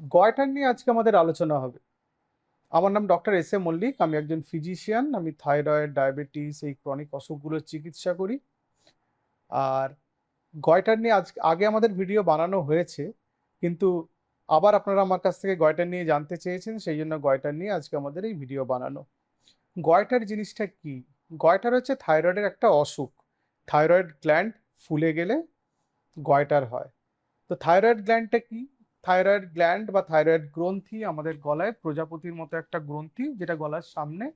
Goitre নিয়ে আজকে আমাদের আলোচনা হবে। আমার নাম ডক্টর এস এ মল্লিক, আমি একজন ফিজিশিয়ান, আমি থাইরয়েড, ডায়াবেটিস, এই ক্রনিক অসুখগুলোর চিকিৎসা করি। আর গয়টার নিয়ে আজ, আগে আমাদের ভিডিও বানানো হয়েছে, কিন্তু আবার আপনারা আমার কাছ থেকে গয়টার নিয়ে জানতে চেয়েছেন, সেই জন্য গয়টার নিয়ে আজকে আমাদের এই ভিডিও বানানো। গয়টার জিনিসটা কি? গয়টার হচ্ছে থাইরয়েডের একটা অসুখ। থাইরয়েড গ্ল্যান্ড ফুলে গেলে গয়টার হয়। তো থাইরয়েড গ্ল্যান্ডটা কি? থাইরয়েড গ্ল্যান্ড বা থাইরয়েড গ্রন্থি আমাদের গলায় প্রজাপতির মতো একটা গ্রন্থি যেটা গলার সামনে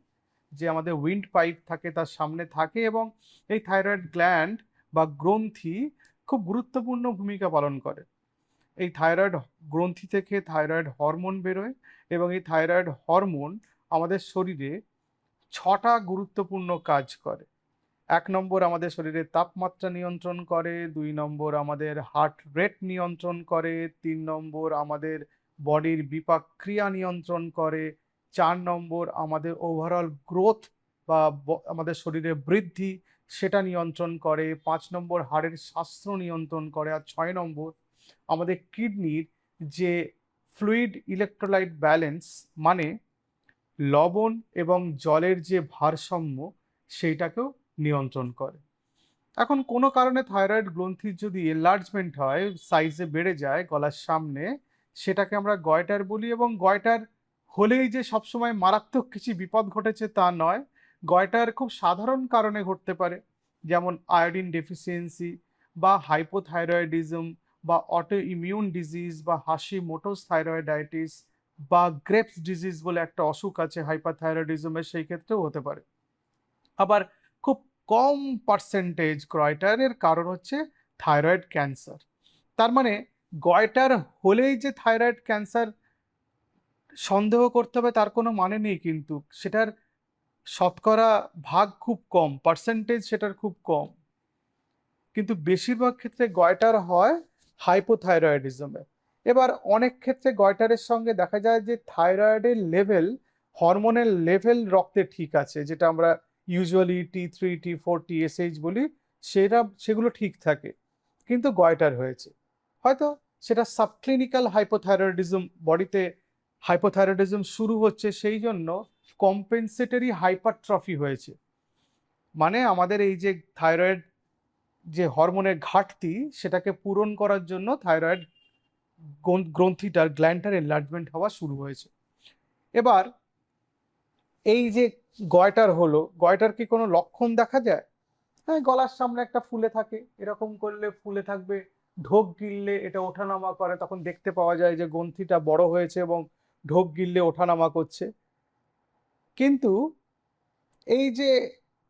যে আমাদের উইন্ড পাইপ থাকে তার সামনে থাকে এবং এই থাইরয়েড গ্ল্যান্ড বা গ্রন্থি খুব গুরুত্বপূর্ণ ভূমিকা পালন করে। এই থাইরয়েড গ্রন্থি থেকে থাইরয়েড হরমোন বেরোয় এবং এই থাইরয়েড হরমোন আমাদের শরীরে ছটা গুরুত্বপূর্ণ কাজ করে। এক নম্বর আমাদের শরীরের তাপমাত্রা নিয়ন্ত্রণ করে, দুই নম্বর আমাদের হার্ট রেট নিয়ন্ত্রণ করে, তিন নম্বর আমাদের বডির বিপাক ক্রিয়া নিয়ন্ত্রণ করে, চার নম্বর আমাদের ওভারঅল গ্রোথ বা আমাদের শরীরের বৃদ্ধি সেটা নিয়ন্ত্রণ করে, পাঁচ নম্বর হাড়ের স্বাস্থ্য নিয়ন্ত্রণ করে আর ছয় নম্বর আমাদের কিডনির যে ফ্লুইড ইলেকট্রোলাইট ব্যালেন্স মানে লবণ এবং জলের যে ভারসাম্য সেইটাকেও নিয়ন্ত্রণ করে। এখন কোনো কারণে থাইরয়েড গ্রন্থির যদি এনলার্জমেন্ট হয় সাইজে বেড়ে যায় গলার সামনে, সেটাকে আমরা গয়টার বলি এবং গয়টার হলেই যে সবসময় মারাত্মক কিছু বিপদ ঘটেছে তা নয়। গয়টার খুব সাধারণ কারণে ঘটতে পারে, যেমন আয়োডিন ডেফিসিয়েন্সি বা হাইপোথাইরয়েডিজম বা অটো ইমিউন ডিজিজ বা হাসি মোটোস থাইরয়েডাইটিস বা গ্রেপস ডিজিজ বলে একটা অসুখ আছে হাইপারথাইরয়েডিজমের সেই ক্ষেত্রেও হতে পারে। আবার কম পার্সেন্টেজ গয়টারের কারণ হচ্ছে থাইরয়েড ক্যান্সার তার মানে গয়টার হলেই যে থাইরয়েড ক্যান্সার সন্দেহ করতে হবে তার কোনো মানে নেই কিন্তু। সেটার শতকরা ভাগ খুব কম পার্সেন্টেজ সেটার খুব কম। কিন্তু বেশিরভাগ ক্ষেত্রে গয়টার হয় হাইপোথাইরয়েডিজমে এবার অনেক ক্ষেত্রে গয়টারের সঙ্গে দেখা যায় যে থাইরয়েডের লেভেল হরমোনের লেভেল রক্তে ঠিক আছে, যেটা আমরা usually T three T four TSH বলি সেটা সেগুলো ঠিক থাকে, কিন্তু গয়টার হয়েছে। হয়তো সেটা সাবক্লিনিক্যাল হাইপোথাইরয়েডিজম বডিতে হাইপোথাইরয়েডিজম শুরু হচ্ছে সেই জন্য কম্পেনসেটরি হাইপারট্রফি হয়েছে। মানে আমাদের এই যে থাইরয়েড যে হরমোনের ঘাটতি, সেটাকে পূরণ করার জন্য থাইরয়েড গ্রন্থিটার গ্ল্যান্ডটার এনলার্জমেন্ট হওয়া শুরু হয়েছে। এবার এই যে গয়টার হলো, গয়টার কি কোনো লক্ষণ দেখা যায়? হ্যাঁ গলার সামনে একটা ফুলে থাকে, এরকম করলে ফুলে থাকবে, ঢোক গিললে এটা ওঠানামা করে, তখন দেখতে পাওয়া যায় যে গ্রন্থিটা বড় হয়েছে এবং ঢোক গিললে ওঠানামা করছে। কিন্তু এই যে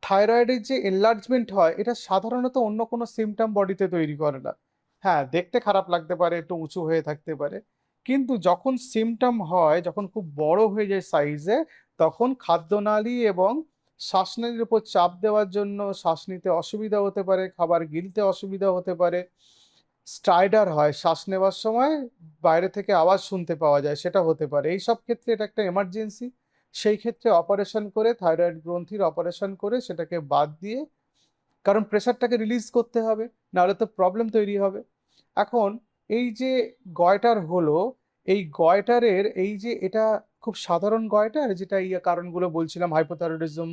থাইরয়েডের যে এনলার্জমেন্ট হয়, এটা সাধারণত অন্য কোনো সিমটম বডিতে তৈরি করে না। হ্যাঁ দেখতে খারাপ লাগতে পারে, একটু উঁচু হয়ে থাকতে পারে। কিন্তু যখন সিমটম হয়, যখন খুব বড় হয়ে যায় সাইজে তখন খাদ্যনালী এবং শ্বাসনালীর উপর চাপ দেওয়ার জন্য শ্বাস নিতে অসুবিধা হতে পারে, খাবার গিলতে অসুবিধা হতে পারে। স্ট্রাইডার হয়, শ্বাস নেওয়ার সময় বাইরে থেকে আওয়াজ শুনতে পাওয়া যায়, সেটা হতে পারে। এই সব ক্ষেত্রে এটা একটা এমার্জেন্সি সেই ক্ষেত্রে অপারেশন করে থাইরয়েড গ্রন্থির অপারেশন করে সেটাকে বাদ দিয়ে, কারণ প্রেশারটাকে রিলিজ করতে হবে, নাহলে তো প্রবলেম তৈরি হবে। এখন এই যে গয়টার হলো, এই গয়টারের এই যে এটা খুব সাধারণ গয়টার যেটা ইয়ে কারণগুলো বলছিলাম হাইপোথাইরয়েডিজম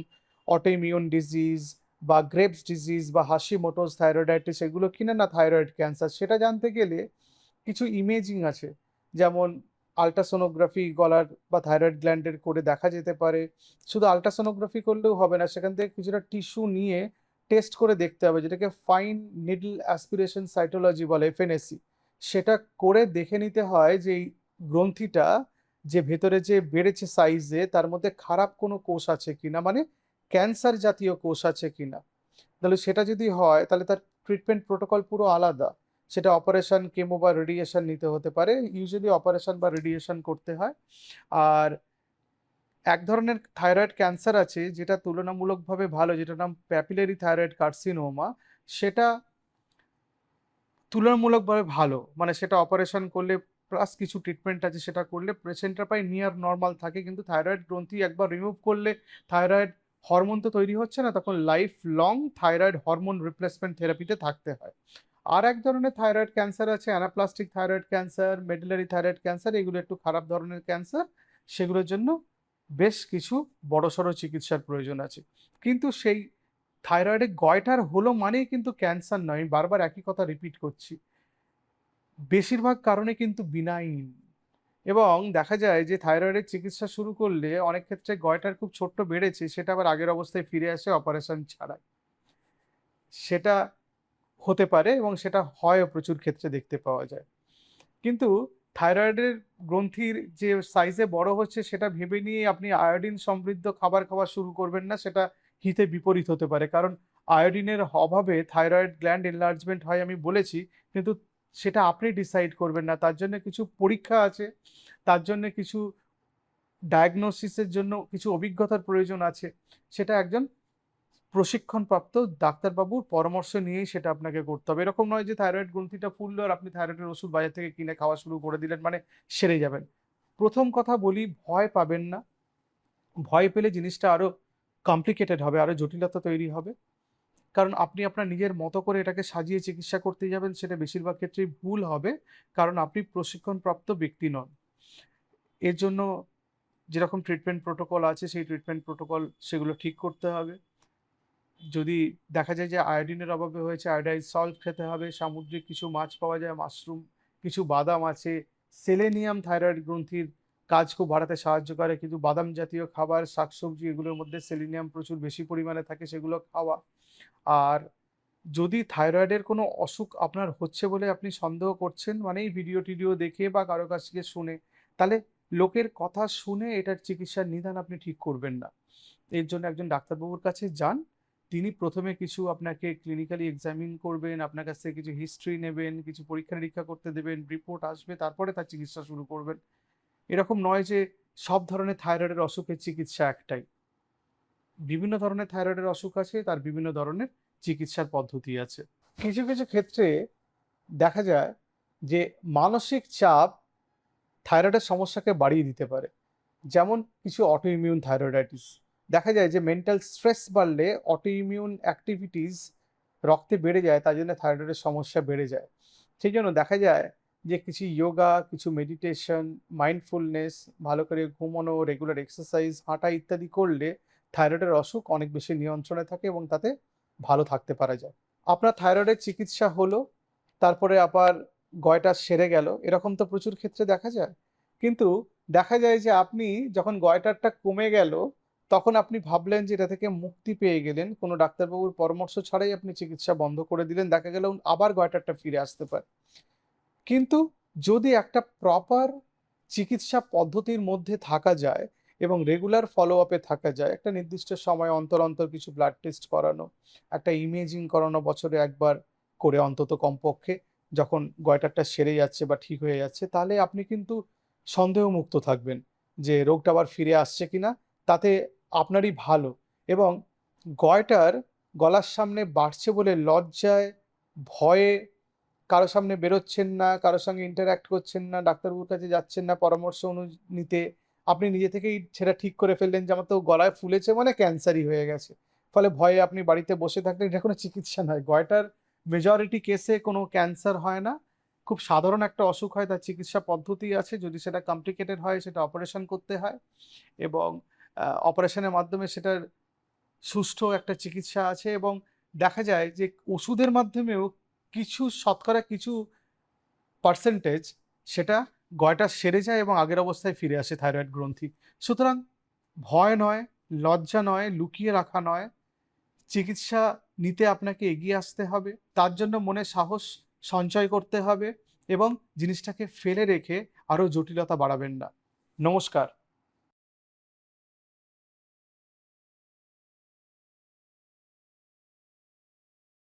অটোইমিউন ডিজিজ বা গ্রেপস ডিজিজ বা হাসি মোটোস থাইরয়েডাইটিস এগুলো কিনা না থাইরয়েড ক্যান্সার সেটা জানতে গেলে কিছু ইমেজিং আছে। যেমন আলট্রাসোনোগ্রাফি গলার বা থাইরয়েড গ্ল্যান্ডের করে দেখা যেতে পারে। শুধু আলট্রাসোনোগ্রাফি করলেও হবে না, সেখান থেকে কিছুটা টিস্যু নিয়ে টেস্ট করে দেখতে হবে, যেটাকে ফাইন নিডল অ্যাসপিরেশন সাইটোলজি বলে এফএনএসি সেটা করে দেখে নিতে হয় যে গ্রন্থিটা যে ভেতরে যে বেড়েছে সাইজে তার মধ্যে খারাপ কোনো কোষ আছে কিনা মানে ক্যান্সার জাতীয় কোষ আছে কিনা তাহলে সেটা যদি হয়, তাহলে তার ট্রিটমেন্ট প্রোটোকল পুরো আলাদা। সেটা অপারেশন কেমো বা রেডিয়েশন নিতে হতে পারে। ইউজুয়ালি অপারেশন বা রেডিয়েশন করতে হয়। আর এক ধরনের থাইরয়েড ক্যান্সার আছে, যেটা তুলনামূলকভাবে ভালো, যেটার নাম প্যাপিলারি থাইরয়েড কার্সিনোমা সেটা তুলনামূলকভাবে ভালো। মানে সেটা অপারেশন করলে প্লাস কিছু ট্রিটমেন্ট আছে সেটা করলে পেশেন্টটা প্রায় নিয়ার নর্মাল থাকে। কিন্তু থাইরয়েড গ্রন্থি একবার রিমুভ করলে থাইরয়েড হরমোন তো তৈরি হচ্ছে না, তখন life long thyroid hormone replacement থেরাপিতে থাকতে হয়। আর এক ধরনের থাইরয়েড ক্যান্সার আছে anaplastic thyroid cancer medullary thyroid cancer এগুলো একটু খারাপ ধরনের ক্যান্সার সেগুলোর জন্য বেশ কিছু বড়সড় চিকিৎসার প্রয়োজন আছে। কিন্তু সেই থাইরয়েডে গয়টার হলো মানেই কিন্তু ক্যান্সার নয় বারবার একই কথা রিপিট করছি। বেশিরভাগ কারণে কিন্তু বিনাইন। এবং দেখা যায় যে থাইরয়েডের চিকিৎসা শুরু করলে অনেক ক্ষেত্রে গয়টার খুব ছোট্ট বেড়েছে, সেটা আবার আগের অবস্থায় ফিরে আসে অপারেশন ছাড়াই। সেটা হতে পারে এবং সেটা হয়ও প্রচুর ক্ষেত্রে দেখতে পাওয়া যায়। কিন্তু থাইরয়েডের গ্রন্থির যে সাইজে বড় হচ্ছে, সেটা ভেবে নিয়ে আপনি আয়োডিন সমৃদ্ধ খাবার খাওয়া শুরু করবেন না, সেটা হিতে বিপরীত হতে পারে। কারণ আয়োডিনের অভাবে থাইরয়েড গ্ল্যান্ড এনলার্জমেন্ট হয় আমি বলেছি, কিন্তু সেটা আপনি ডিসাইড করবেন না। তার জন্য কিছু পরীক্ষা আছে, তার জন্য কিছু ডায়াগনোসিসের জন্য কিছু অভিজ্ঞতার প্রয়োজন আছে। সেটা একজন প্রশিক্ষণপ্রাপ্ত ডাক্তারবাবুর পরামর্শ নিয়েই সেটা আপনাকে করতে হবে। এরকম নয় যে থাইরয়েড গ্রন্থিটা ফুললো আর আপনি থাইরয়েডের ওষুধ বাজার থেকে কিনে খাওয়া শুরু করে দিলেন মানে সেরে যাবেন। প্রথম কথা বলি, ভয় পাবেন না। ভয় পেলে জিনিসটা আরও কমপ্লিকেটেড হবে আরও জটিলতা তৈরি হবে। কারণ আপনি আপনার নিজের মতো করে এটাকে সাজিয়ে চিকিৎসা করতে যাবেন, সেটা বেশিরভাগ ক্ষেত্রেই ভুল হবে। কারণ আপনি প্রশিক্ষণপ্রাপ্ত ব্যক্তি নন। এর জন্য যেরকম ট্রিটমেন্ট প্রোটোকল আছে, সেই ট্রিটমেন্ট প্রোটোকল সেগুলো ঠিক করতে হবে। যদি দেখা যায় যে আয়োডিনের অভাবে হয়েছে আয়োডাইজ সল্ট খেতে হবে, সামুদ্রিক কিছু মাছ পাওয়া যায় মাশরুম কিছু বাদাম আছে সেলেনিয়াম থাইরয়েড গ্রন্থির কাজ খুব বাড়াতে সাহায্য করে, কিন্তু বাদাম জাতীয় খাবার, শাকসবজি এগুলোর মধ্যে সেলিনিয়াম প্রচুর বেশি পরিমাণে থাকে, সেগুলো খাওয়া আর যদি থাইরয়েডের কোনো অসুখ আপনার হচ্ছে বলে আপনি সন্দেহ করছেন মানে এই ভিডিও টিডিও দেখে বা কারও কাছ থেকে শুনে, তাহলে লোকের কথা শুনে এটার চিকিৎসার নিদান আপনি ঠিক করবেন না। এর জন্য একজন ডাক্তারবাবুর কাছে যান, তিনি প্রথমে কিছু আপনাকে ক্লিনিক্যালি এক্সামিন করবেন, আপনার কাছ থেকে কিছু হিস্ট্রি নেবেন, কিছু পরীক্ষা নিরীক্ষা করতে দেবেন রিপোর্ট আসবে, তারপরে তার চিকিৎসা শুরু করবেন। এরকম নয় যে সব ধরনের থাইরয়েডের অসুখের চিকিৎসা একটাই। বিভিন্ন ধরনের থাইরয়েডের অসুখ আছে, তার বিভিন্ন ধরনের চিকিৎসার পদ্ধতি আছে। কিছু কিছু ক্ষেত্রে দেখা যায় যে মানসিক চাপ থাইরয়েডের সমস্যাকে বাড়িয়ে দিতে পারে। যেমন কিছু অটোইমিউন থাইরয়েডাইটিস দেখা যায় যে মেন্টাল স্ট্রেস বাড়লে অটোইমিউন অ্যাক্টিভিটিস রক্তে বেড়ে যায়, তার জন্য থাইরয়েডের সমস্যা বেড়ে যায়। সেই জন্য দেখা যায় যে কিছু যোগা কিছু মেডিটেশন মাইন্ডফুলনেস ভালো করে ঘুমানো রেগুলার এক্সারসাইজ হাঁটা ইত্যাদি করলে থাইরয়েডের অসুখ অনেক বেশি নিয়ন্ত্রণে থাকে এবং তাতে ভালো থাকতে পারা যায়। আপনার থাইরয়েডের চিকিৎসা হলো, তারপরে আবার গয়টা সেরে গেল, এরকম তো প্রচুর ক্ষেত্রে দেখা যায়। কিন্তু দেখা যায় যে আপনি যখন গয়টারটা কমে গেল, তখন আপনি ভাবলেন যে এটা থেকে মুক্তি পেয়ে গেলেন, কোনো ডাক্তারবাবুর পরামর্শ ছাড়াই আপনি চিকিৎসা বন্ধ করে দিলেন, দেখা গেল আবার গয়টারটা ফিরে আসতে পারে। কিন্তু যদি একটা প্রপার চিকিৎসা পদ্ধতির মধ্যে থাকা যায় এবং রেগুলার ফলো আপে থাকা যায়। একটা নির্দিষ্ট সময় অন্তর অন্তর কিছু ব্লাড টেস্ট করানো, একটা ইমেজিং করানো বছরে একবার করে অন্তত কমপক্ষে যখন গয়টারটা সেরে যাচ্ছে বা ঠিক হয়ে যাচ্ছে, তাহলে আপনি কিন্তু সন্দেহমুক্ত থাকবেন যে রোগটা আবার ফিরে আসছে কিনা, তাতে আপনারই ভালো। এবং গয়টার গলার সামনে বাড়ছে বলে লজ্জায় ভয়ে কারও সামনে বেরোচ্ছেন না কারোর সঙ্গে ইন্টারাক্ট করছেন না, ডাক্তারবাবুর কাছে যাচ্ছেন না পরামর্শ অনু, নিতে আপনি নিজে থেকেই সেটা ঠিক করে ফেললেন যে আমার তো গলায় ফুলেছে মানে ক্যান্সারই হয়ে গেছে। ফলে ভয়ে আপনি বাড়িতে বসে থাকলে এটা কোনো চিকিৎসা নয়। গয়টার মেজরিটি কেসে কোনো ক্যান্সার হয় না। খুব সাধারণ একটা অসুখ হয়, তার চিকিৎসা পদ্ধতি আছে। যদি সেটা কমপ্লিকেটেড হয়, সেটা অপারেশন করতে হয় এবং অপারেশনের মাধ্যমে সেটার সুষ্ঠু একটা চিকিৎসা আছে এবং দেখা যায় যে ওষুধের মাধ্যমেও কিছু, শতকরা কিছু পার্সেন্টেজ সেটা গয়টা সেরে যায় এবং আগের অবস্থায় ফিরে আসে থাইরয়েড গ্রন্থি। সুতরাং ভয় নয়, লজ্জা নয়, লুকিয়ে রাখা নয়। চিকিৎসা নিতে আপনাকে এগিয়ে আসতে হবে। তার জন্য মনে সাহস সঞ্চয় করতে হবে এবং জিনিসটাকে ফেলে রেখে আরও জটিলতা বাড়াবেন না। নমস্কার।